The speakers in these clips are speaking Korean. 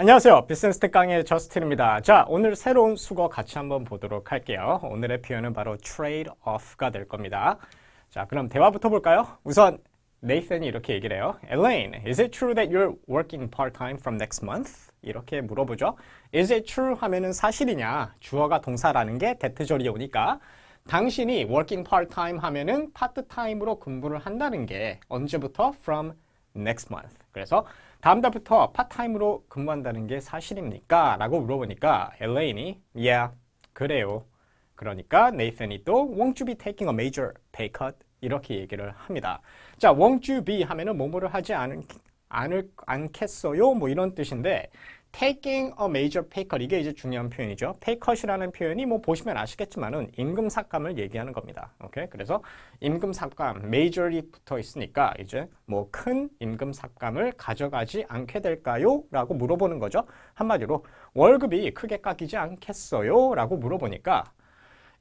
안녕하세요. 비즈니스 강의 저스틴입니다. 자, 오늘 새로운 수거 같이 한번 보도록 할게요. 오늘의 표현은 바로 trade off가 될 겁니다. 자, 그럼 대화부터 볼까요? 우선 네이슨이 이렇게 얘기를 해요. Elaine, is it true that you're working part-time from next month? 이렇게 물어보죠. Is it true 하면은 사실이냐? 주어가 동사라는 게 대트절이 오니까 당신이 working part-time 하면은 파트타임으로 근무를 한다는 게 언제부터? From next month. 그래서 다음 달부터 파트타임으로 근무한다는 게 사실입니까? 라고 물어보니까 엘레인이 yeah, 그래요. 그러니까 네이슨이 또 won't you be taking a major pay cut? 이렇게 얘기를 합니다. 자, won't you be 하면은 뭐뭐를 하지 않, 않을, 않겠어요? 뭐 이런 뜻인데 taking a major pay cut 이게 이제 중요한 표현이죠. pay cut이라는 표현이 뭐 보시면 아시겠지만은 임금 삭감을 얘기하는 겁니다. 오케이? 그래서 임금 삭감 major이 붙어 있으니까 이제 뭐 큰 임금 삭감을 가져가지 않게 될까요? 라고 물어보는 거죠. 한마디로 월급이 크게 깎이지 않겠어요? 라고 물어보니까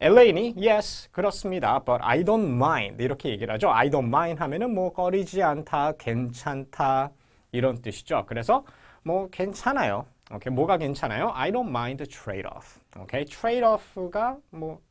엘레인이 yes 그렇습니다 but I don't mind 이렇게 얘기를 하죠 I don't mind 하면은 뭐 꺼리지 않다 괜찮다 이런 뜻이죠 그래서 뭐 괜찮아요. 오케이 뭐가 괜찮아요? I don't mind trade off 오케이 trade off가 뭐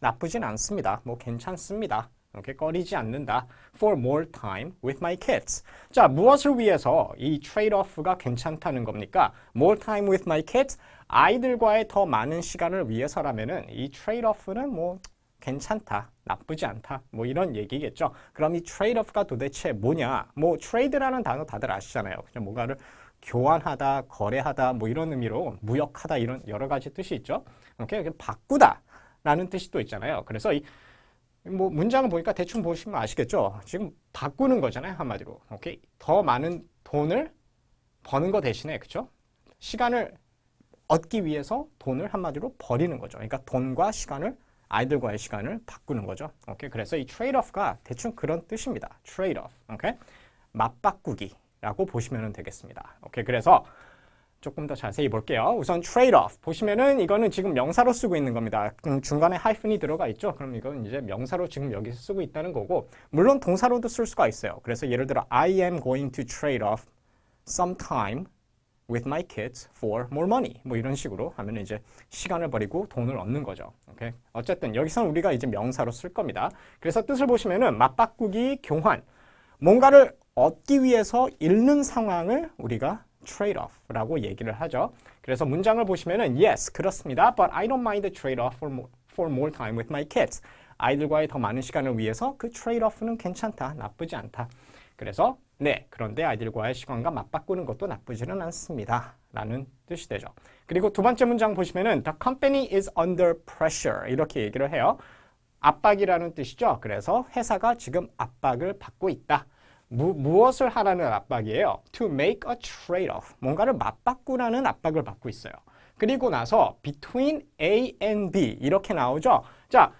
나쁘진 않습니다. 뭐 괜찮습니다. 오케이 꺼리지 않는다. For more time with my kids. 자 무엇을 위해서 이 off가 괜찮다는 겁니까? More time with my kids 아이들과의 더 많은 시간을 위해서라면은 이 트레이드오프는 뭐 괜찮다, 나쁘지 않다, 뭐 이런 얘기겠죠. 그럼 이 트레이드오프가 도대체 뭐냐? 뭐 트레이드라는 단어 다들 아시잖아요. 그냥 뭔가를 교환하다, 거래하다, 뭐 이런 의미로 무역하다 이런 여러 가지 뜻이 있죠. 오케이, 바꾸다 라는 뜻이 또 있잖아요. 그래서 이 뭐 문장을 보니까 대충 보시면 아시겠죠. 지금 바꾸는 거잖아요, 한마디로. 오케이, 더 많은 돈을 버는 거 대신에 그렇죠? 시간을 얻기 위해서 돈을 한마디로 버리는 거죠. 그러니까 돈과 시간을 아이들과의 시간을 바꾸는 거죠. 오케이. 그래서 이 트레이드오프가 대충 그런 뜻입니다. 트레이드오프. 오케이. 맞바꾸기 라고 보시면 되겠습니다. 오케이. 그래서 조금 더 자세히 볼게요. 우선 트레이드오프 보시면은 이거는 지금 명사로 쓰고 있는 겁니다. 음, 중간에 하이픈이 들어가 있죠. 그럼 이건 이제 명사로 지금 여기서 쓰고 있다는 거고 물론 동사로도 쓸 수가 있어요. 그래서 예를 들어 I am going to trade off some time with my kids for more money. 뭐 이런 식으로 하면 이제 시간을 버리고 돈을 얻는 거죠. 오케이. 어쨌든 여기서는 우리가 이제 명사로 쓸 겁니다. 그래서 뜻을 보시면은 맞바꾸기, 교환. 뭔가를 얻기 위해서 잃는 상황을 우리가 trade off라고 얘기를 하죠. 그래서 문장을 보시면은 yes, 그렇습니다. But I don't mind the trade off for more, for more time with my kids. 아이들과의 더 많은 시간을 위해서 그 trade off는 괜찮다, 나쁘지 않다. 그래서 네, 그런데 아이들과의 시간과 맞바꾸는 것도 나쁘지는 않습니다. 라는 뜻이 되죠. 그리고 두 번째 문장 보시면은 The company is under pressure 이렇게 얘기를 해요. 압박이라는 뜻이죠. 그래서 회사가 지금 압박을 받고 있다. 무, 무엇을 하라는 압박이에요? To make a trade-off. 뭔가를 맞바꾸라는 압박을 받고 있어요. 그리고 나서 between A and B 이렇게 나오죠. 자,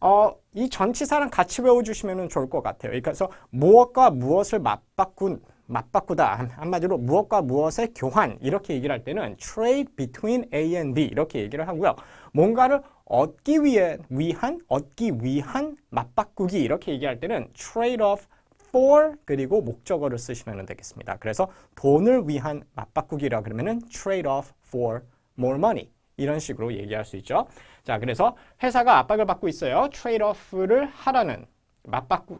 어, 이 전치사랑 같이 외워주시면 좋을 것 같아요. 그래서 무엇과 무엇을 맞바꾼, 맞바꾸다. 한마디로 무엇과 무엇의 교환 이렇게 얘기를 할 때는 trade between A and B 이렇게 얘기를 하고요. 뭔가를 얻기 위해, 위한, 얻기 위한 맞바꾸기 이렇게 얘기할 때는 trade off for 그리고 목적어를 쓰시면 되겠습니다. 그래서 돈을 위한 맞바꾸기라 그러면은 trade off for more money 이런 식으로 얘기할 수 있죠. 자, 그래서 회사가 압박을 받고 있어요. 트레이드 오프를 하라는 맞바꾸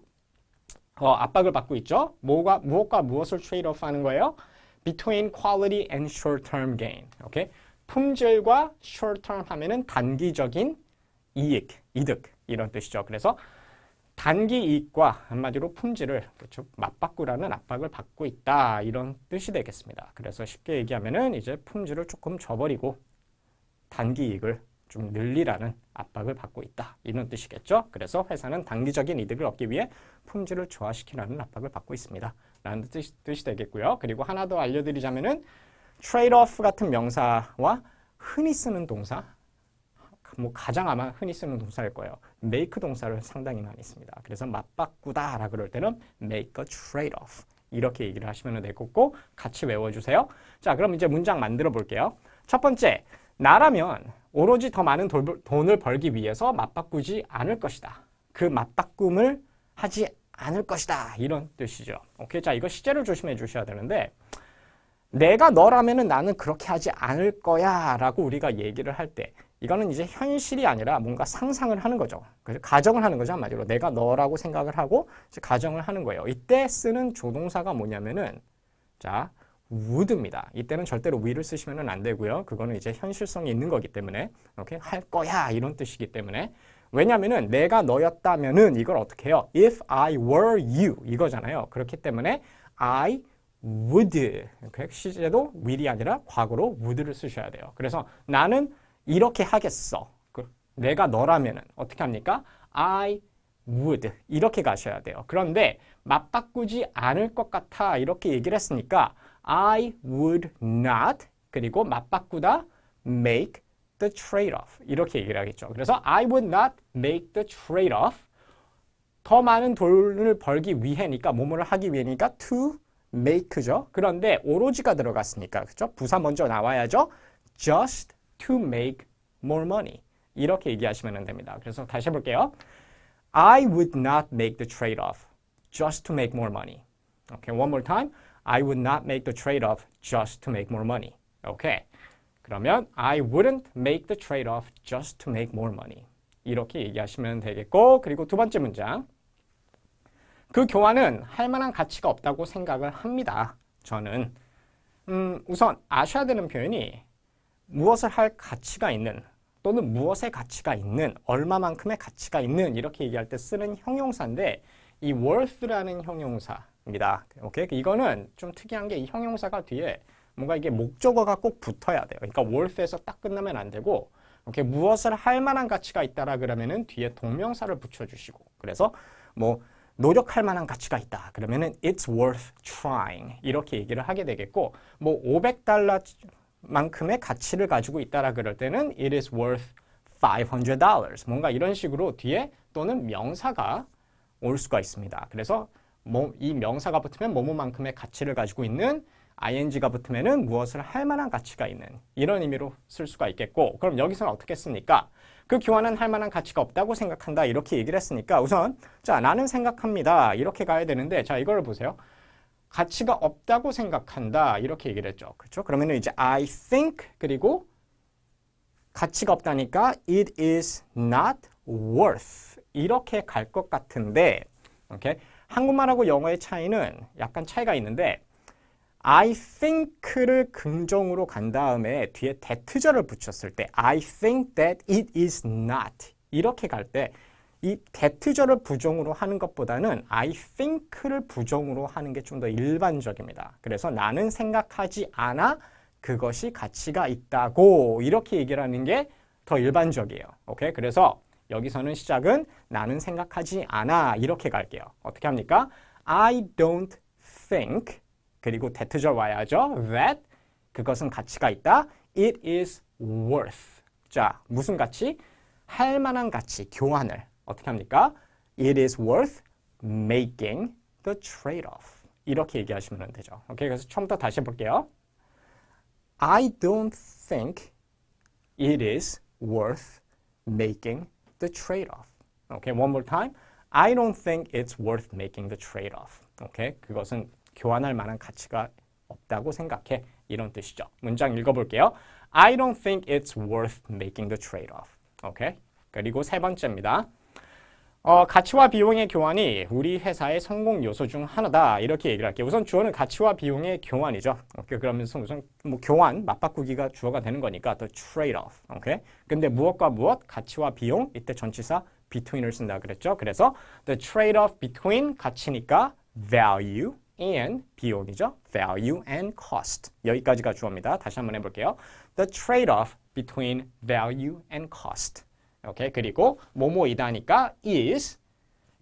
어, 압박을 받고 있죠. 뭐가 무엇과 무엇을 트레이드 오프 하는 거예요? Between quality and short-term gain. 오케이? 품질과 short-term 하면은 단기적인 이익, 이득 이런 뜻이죠. 그래서 단기 이익과 한마디로 품질을 그렇죠 맞바꾸라는 압박을 받고 있다 이런 뜻이 되겠습니다. 그래서 쉽게 얘기하면은 이제 품질을 조금 줘버리고 단기 이익을 좀 늘리라는 압박을 받고 있다. 이런 뜻이겠죠. 그래서 회사는 단기적인 이득을 얻기 위해 품질을 조화시키라는 압박을 받고 있습니다. 라는 뜻이, 뜻이 되겠고요. 그리고 하나 더 알려드리자면은 trade-off 같은 명사와 흔히 쓰는 동사 뭐 가장 아마 흔히 쓰는 동사일 거예요. make 동사를 상당히 많이 씁니다. 그래서 맞바꾸다 라 그럴 때는 make a trade-off 이렇게 얘기를 하시면 되겠고 같이 외워주세요. 자 그럼 이제 문장 만들어 볼게요. 첫 번째 나라면 오로지 더 많은 돈을 벌기 위해서 맞바꾸지 않을 것이다. 그 맞바꿈을 하지 않을 것이다. 이런 뜻이죠. 오케이. 자, 이거 시제를 조심해 주셔야 되는데, 내가 너라면은 나는 그렇게 하지 않을 거야 라고 우리가 얘기를 할 때 이거는 이제 현실이 아니라 뭔가 상상을 하는 거죠. 그래서 가정을 하는 거죠. 한마디로 내가 너라고 생각을 하고 가정을 하는 거예요. 이때 쓰는 조동사가 뭐냐면은 자 would입니다. 이때는 절대로 will을 쓰시면 안 되고요. 그거는 이제 현실성이 있는 거기 때문에 이렇게 할 거야 이런 뜻이기 때문에 왜냐면은 내가 너였다면은 이걸 어떻게 해요? If I were you 이거잖아요. 그렇기 때문에 I would 시제도 will이 아니라 과거로 would를 쓰셔야 돼요. 그래서 나는 이렇게 하겠어. 그 내가 너라면은 어떻게 합니까? I would 이렇게 가셔야 돼요. 그런데 맞바꾸지 않을 것 같아 이렇게 얘기를 했으니까 I would not 그리고 맞바꾸다 make the trade-off 이렇게 얘기를 하겠죠. 그래서 I would not make the trade-off 더 많은 돈을 벌기 위해니까 뭐뭐를 하기 위해니까 to make죠. 그런데 오로지가 들어갔으니까 그죠? 부사 먼저 나와야죠. just to make more money 이렇게 얘기하시면 됩니다. 그래서 다시 해볼게요. I would not make the trade-off just to make more money. Okay, one more time. I would not make the trade-off just to make more money. Okay. 그러면 I wouldn't make the trade-off just to make more money. 이렇게 얘기하시면 되겠고 그리고 두 번째 문장. 그 교환은 할 만한 가치가 없다고 생각을 합니다. 저는 음, 우선 아셔야 되는 표현이 무엇을 할 가치가 있는 또는 무엇의 가치가 있는 얼마만큼의 가치가 있는 이렇게 얘기할 때 쓰는 형용사인데 이 worth라는 형용사입니다. 오케이 이거는 좀 특이한 게 이 형용사가 뒤에 뭔가 이게 목적어가 꼭 붙어야 돼요. 그러니까 worth에서 딱 끝나면 안 되고 이렇게 무엇을 할 만한 가치가 있다라 그러면은 뒤에 동명사를 붙여주시고 그래서 뭐 노력할 만한 가치가 있다. 그러면은 it's worth trying 이렇게 얘기를 하게 되겠고 뭐 500달러 만큼의 가치를 가지고 있다라 그럴 때는 it is worth $500 뭔가 이런 식으로 뒤에 또는 명사가 올 수가 있습니다. 그래서 뭐 이 명사가 붙으면 뭐뭐만큼의 가치를 가지고 있는 ing가 붙으면은 무엇을 할 만한 가치가 있는 이런 의미로 쓸 수가 있겠고 그럼 여기서는 어떻게 씁니까? 그 교환은 할 만한 가치가 없다고 생각한다 이렇게 얘기를 했으니까 우선 자 나는 생각합니다 이렇게 가야 되는데 자 이걸 보세요 가치가 없다고 생각한다. 이렇게 얘기를 했죠. 그렇죠? 그러면은 이제 I think 그리고 가치가 없다니까 it is not worth 이렇게 갈 것 같은데 오케이? 한국말하고 영어의 차이는 약간 차이가 있는데 I think를 긍정으로 간 다음에 뒤에 that절을 붙였을 때 I think that it is not 이렇게 갈때 이 that절을 부정으로 하는 것보다는 I think를 부정으로 하는 게 좀 더 일반적입니다. 그래서 나는 생각하지 않아 그것이 가치가 있다고 이렇게 얘기를 하는 게 더 일반적이에요. 오케이? 그래서 여기서는 시작은 나는 생각하지 않아 이렇게 갈게요. 어떻게 합니까? I don't think 그리고 대트절 와야죠. that 그것은 가치가 있다. it is worth. 자, 무슨 가치? 할 만한 가치, 교환을 어떻게 합니까? it is worth making the trade-off. 이렇게 얘기하시면 되죠. 오케이, 그래서 처음부터 다시 해볼게요. I don't think it is worth making the trade-off. Okay, one more time. I don't think it's worth making the trade-off. Okay, 그것은 교환할 만한 가치가 없다고 생각해. 이런 뜻이죠. 문장 읽어볼게요. I don't think it's worth making the trade-off. 오케이? 그리고 세 번째입니다. 어, 가치와 비용의 교환이 우리 회사의 성공 요소 중 하나다. 이렇게 얘기를 할게요. 우선 주어는 가치와 비용의 교환이죠. 오케이. 그러면서 우선 뭐 교환, 맞바꾸기가 주어가 되는 거니까 the trade-off. 오케이. 근데 무엇과 무엇? 가치와 비용. 이때 전치사 between을 쓴다 그랬죠. 그래서 the trade-off between 가치니까 value and 비용이죠. value and cost. 여기까지가 주어입니다. 다시 한번 해볼게요. The trade-off between value and cost. 오케이. 그리고 뭐뭐이다니까 is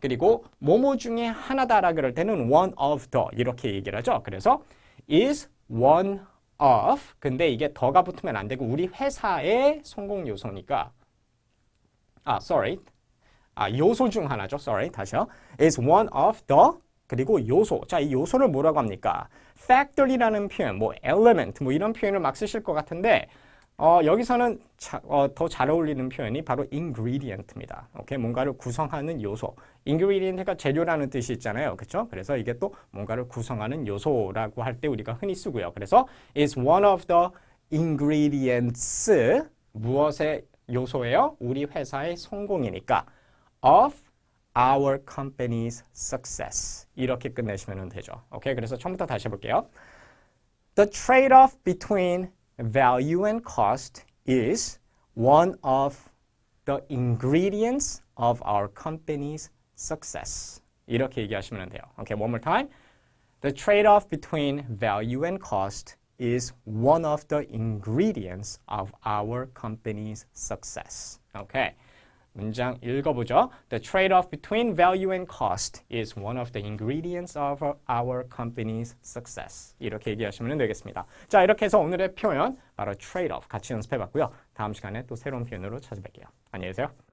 그리고 뭐뭐 중에 하나다라 그럴 때는 one of the 이렇게 얘기를 하죠. 그래서 is one of 근데 이게 더가 붙으면 안 되고 우리 회사의 성공 요소니까 아 sorry 아 요소 중 하나죠. sorry 다시요. is one of the 그리고 요소. 자, 이 요소를 뭐라고 합니까? factor이라는 표현, 뭐 element, 뭐 이런 표현을 막 쓰실 것 같은데 어, 여기서는 어, 더잘 어울리는 표현이 바로 ingredient입니다. 오케이, 뭔가를 구성하는 요소. ingredient가 재료라는 뜻이 있잖아요. 그렇죠? 그래서 이게 또 뭔가를 구성하는 요소라고 할 때 우리가 흔히 쓰고요. 그래서 is one of the ingredients 무엇의 요소예요? 우리 회사의 성공이니까 of our company's success 이렇게 끝내시면 되죠. 오케이, 그래서 처음부터 다시 해볼게요. The trade-off between value and cost is one of the ingredients of our company's success. 이렇게 얘기하시면 돼요. Okay, one more time. The trade-off between value and cost is one of the ingredients of our company's success. Okay. 문장 읽어보죠. The trade-off between value and cost is one of the ingredients of our company's success. 이렇게 얘기하시면 되겠습니다. 자, 이렇게 해서 오늘의 표현 바로 trade-off 같이 연습해봤고요. 다음 시간에 또 새로운 표현으로 찾아뵐게요. 안녕히 계세요.